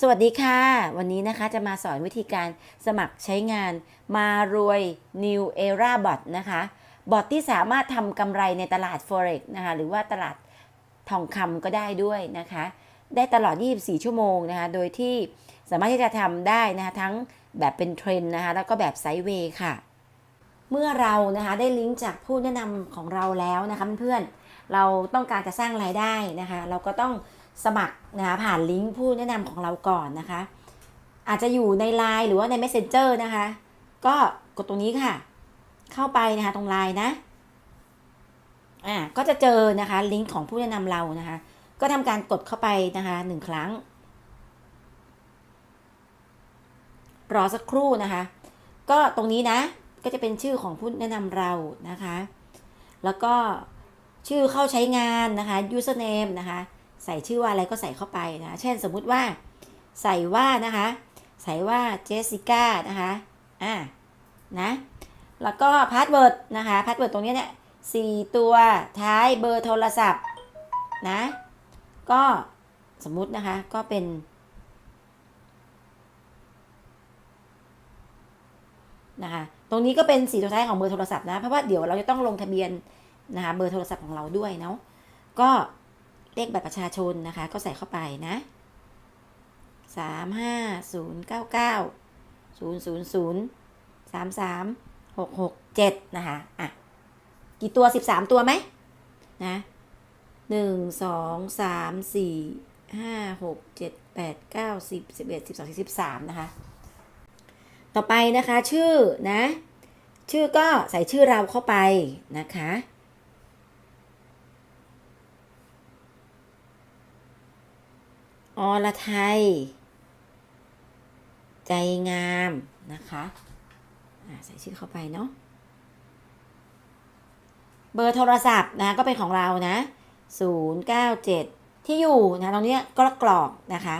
สวัสดีค่ะ วันนี้นะคะจะมาสอนวิธีการสมัครใช้งานมารวย New Era Bot นะคะ บอทที่สามารถทำกำไรในตลาด Forex นะคะ หรือว่าตลาดทองคำก็ได้ด้วยนะคะ ได้ตลอด 24 ชั่วโมงนะคะ โดยที่สามารถที่จะทำได้นะคะ ทั้งแบบเป็นเทรนนะคะ แล้วก็แบบไซด์เวย์ค่ะ เมื่อเรานะคะได้ลิงก์จากผู้แนะนำของเราแล้วนะคะเพื่อนๆเราต้องการจะสร้างรายได้นะคะ เราก็ต้อง สมัครนะคะผ่านลิงก์ผู้แนะนำของเราก่อนนะคะ อาจจะอยู่ใน Line หรือว่าใน Messenger นะคะ ก็กดตรงนี้ค่ะ เข้าไปนะคะตรง Line นะอ่าก็จะเจอนะคะลิงก์ของผู้แนะนำเรานะคะ ก็ทำการกดเข้าไปนะคะหนึ่งครั้ง รอสักครู่นะคะ ก็ตรงนี้นะก็จะเป็นชื่อของผู้แนะนำเรานะคะ แล้วก็ชื่อเข้าใช้งานนะคะ username นะคะ ใส่ชื่อว่าอะไรก็ใส่เข้าไปนะ เช่นสมมุติว่า ใส่ว่านะคะ ใส่ว่าเจสสิก้านะคะ อ่า นะ แล้วก็พาสเวิร์ดนะคะ พาสเวิร์ดตรงนี้เนี่ยสี่ตัวท้ายเบอร์โทรศัพท์นะ ก็สมมุตินะคะ ก็เป็นนะคะ ตรงนี้ก็เป็นสีตัวท้ายของเบอร์โทรศัพท์นะ เพราะว่าเดี๋ยวเราจะต้องลงทะเบียนนะคะเบอร์โทรศัพท์ของเราด้วยเนาะ ก็ เลขบัตรประชาชนนะคะ ก็ใส่เข้าไปนะสามห้าศูนย์เก้าเก้าศูนย์ศูนย์ศูนย์สามสามหกหกเจ็ดนะคะอะกี่ตัวสิบสามตัวไหมนะหนึ่งสองสามสี่ห้าหกเจ็ดแปดเก้าสิบสิบเอ็ดสิบสองสิบสามนะคะ ต่อไปนะคะชื่อนะ ชื่อก็ใส่ชื่อเราเข้าไปนะคะ อรไทย ใจงามนะคะใส่ชื่อเข้าไปเนาะ เบอร์โทรศัพท์นะก็เป็นของเรานะ 097 ที่อยู่นะตรงนี้ก็กรอกนะคะ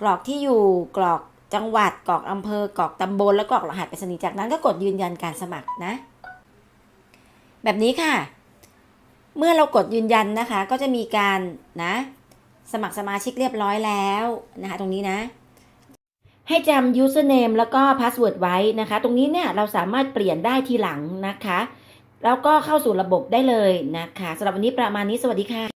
กรอกที่อยู่กรอกจังหวัดกรอกอำเภอกรอกตำบลแล้วกรอกรหัสไปรษณีย์จากนั้นก็กดยืนยันการสมัครนะ แบบนี้ค่ะ เมื่อเรากดยืนยันนะคะ ก็จะมีการนะ สมัครสมาชิกเรียบร้อยแล้วนะคะ ตรงนี้นะ ให้จำ username แล้วก็ password ไว้นะคะ ตรงนี้เนี่ยเราสามารถเปลี่ยนได้ทีหลังนะคะ แล้วก็เข้าสู่ระบบได้เลยนะคะสำหรับวันนี้ประมาณนี้สวัสดีค่ะ